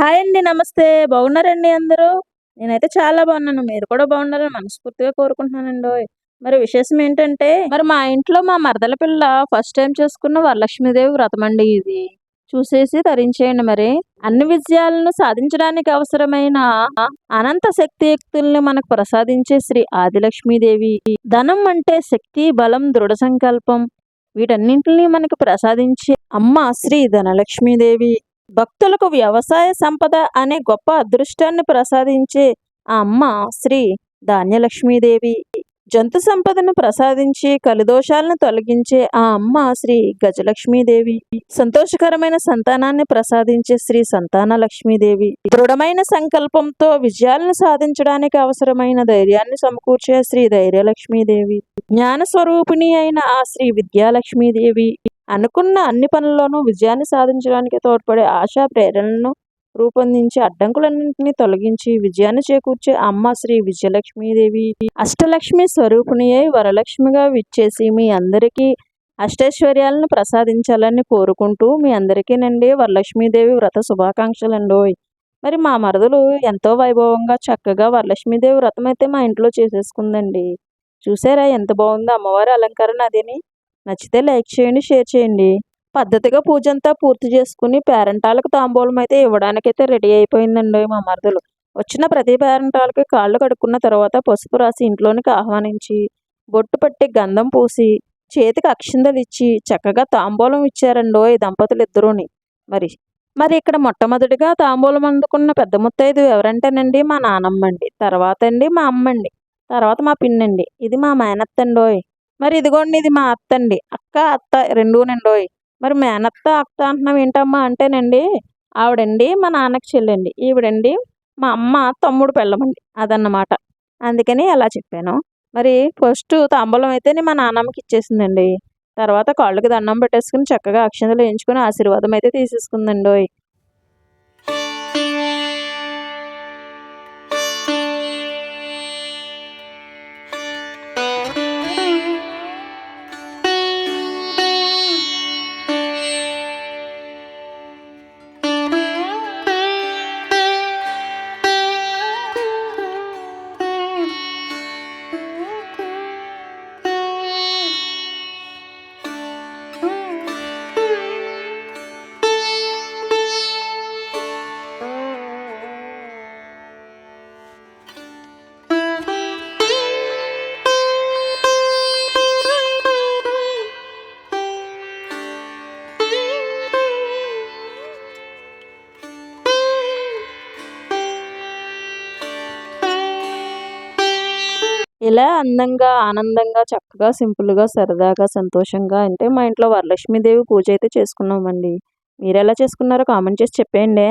Hi అండి నమస్తే. బాగున్నారండి అందరూ? నేనైతే చాలా బాగున్నాను. మీరు కూడా బాగున్నారని మనస్ఫూర్తిగా కోరుకుంటున్నానండి మరి విశేషం ఏంటంటే మరి మా ఇంట్లో మా మరదల పిల్ల ఫస్ట్ టైం చేసుకున్న వరలక్ష్మీదేవి వ్రతం అండి ఇది. చూసేసి ధరించేయండి మరి. అన్ని విజయాలను సాధించడానికి అవసరమైన అనంత శక్తియుక్తుల్ని మనకు ప్రసాదించే శ్రీ ఆదిలక్ష్మీదేవి. ధనం అంటే శక్తి బలం దృఢ సంకల్పం. వీటన్నింటినీ మనకు ప్రసాదించే అమ్మ శ్రీ ధనలక్ష్మీదేవి. భక్తులకు వ్యవసాయ సంపద అనే గొప్ప అదృష్టాన్ని ప్రసాదించే ఆ అమ్మ శ్రీ ధాన్యలక్ష్మీదేవి. జంతు సంపదను ప్రసాదించి కలిదోషాలను తొలగించే ఆ అమ్మ శ్రీ గజలక్ష్మీదేవి. సంతోషకరమైన సంతానాన్ని ప్రసాదించే శ్రీ సంతాన లక్ష్మీదేవి దృఢమైన సంకల్పంతో విజయాలను సాధించడానికి అవసరమైన ధైర్యాన్ని సమకూర్చే శ్రీ ధైర్యలక్ష్మీదేవి. జ్ఞాన స్వరూపిణి అయిన ఆ శ్రీ విద్యాలక్ష్మీదేవి. అనుకున్న అన్ని పనుల్లోనూ విజయాన్ని సాధించడానికి తోడ్పడే ఆశా ప్రేరణను రూపొందించి అడ్డంకులన్నింటినీ తొలగించి విజయాన్ని చేకూర్చే అమ్మ శ్రీ విజయలక్ష్మీదేవి. అష్టలక్ష్మి స్వరూపిణి అయి వరలక్ష్మిగా విచ్చేసి మీ అందరికీ అష్టైశ్వర్యాలను ప్రసాదించాలని కోరుకుంటూ మీ అందరికీనండి వరలక్ష్మీదేవి వ్రత శుభాకాంక్షలండోయ్. మరి మా మరదలు ఎంతో వైభవంగా చక్కగా వరలక్ష్మీదేవి వ్రతం అయితే మా ఇంట్లో చేసేసుకుందండి. చూసారా ఎంత బాగుందో అమ్మవారి అలంకరణ అదేని? నచ్చితే లైక్ చేయండి షేర్ చేయండి. పద్ధతిగా పూజ అంతా పూర్తి చేసుకుని పేరెంటాలకు తాంబూలం అయితే ఇవ్వడానికైతే రెడీ అయిపోయిందండి మా మరదలు. వచ్చిన ప్రతి పేరెంటాలకి కాళ్ళు కడుక్కున్న తర్వాత పసుపు రాసి ఇంట్లోనికి ఆహ్వానించి బొట్టు పట్టి గంధం పూసి చేతికి అక్షిందలు ఇచ్చి చక్కగా తాంబూలం ఇచ్చారండో ఈ దంపతులు ఇద్దరూని మరి మరి ఇక్కడ మొట్టమొదటిగా తాంబూలం అందుకున్న పెద్ద ముత్తైదు ఎవరంటేనండి మా నానమ్మ అండి తర్వాత అండి మా అమ్మ అండి తర్వాత మా పిన్నండి. ఇది మా మేనత్తండోయ్. మరి ఇదిగోండి ఇది మా అత్త అండి అక్క అత్త రెండూనండోయ్. మరి మేనత్త అత్త అంటున్నాం ఏంటమ్మా? అంటేనండి ఆవిడండి మా నాన్నకి చెల్లండి. ఈవిడండి మా అమ్మ తమ్ముడు పెళ్ళమండి. అదన్నమాట. అందుకని అలా చెప్పాను. మరి ఫస్ట్ తాంబూలం అయితే మా నాన్నమ్మకి ఇచ్చేసిందండి. తర్వాత కాళ్ళకి దండం పెట్టేసుకుని చక్కగా అక్షంతలు వేయించుకుని ఆశీర్వాదం అయితే తీసేసుకుందండి ఇలా అందంగా ఆనందంగా చక్కగా సింపుల్గా సరదాగా సంతోషంగా అంటే మా ఇంట్లో వరలక్ష్మీదేవి పూజ అయితే చేసుకున్నామండి. మీరు ఎలా చేసుకున్నారో కామెంట్ చేసి చెప్పేయండి.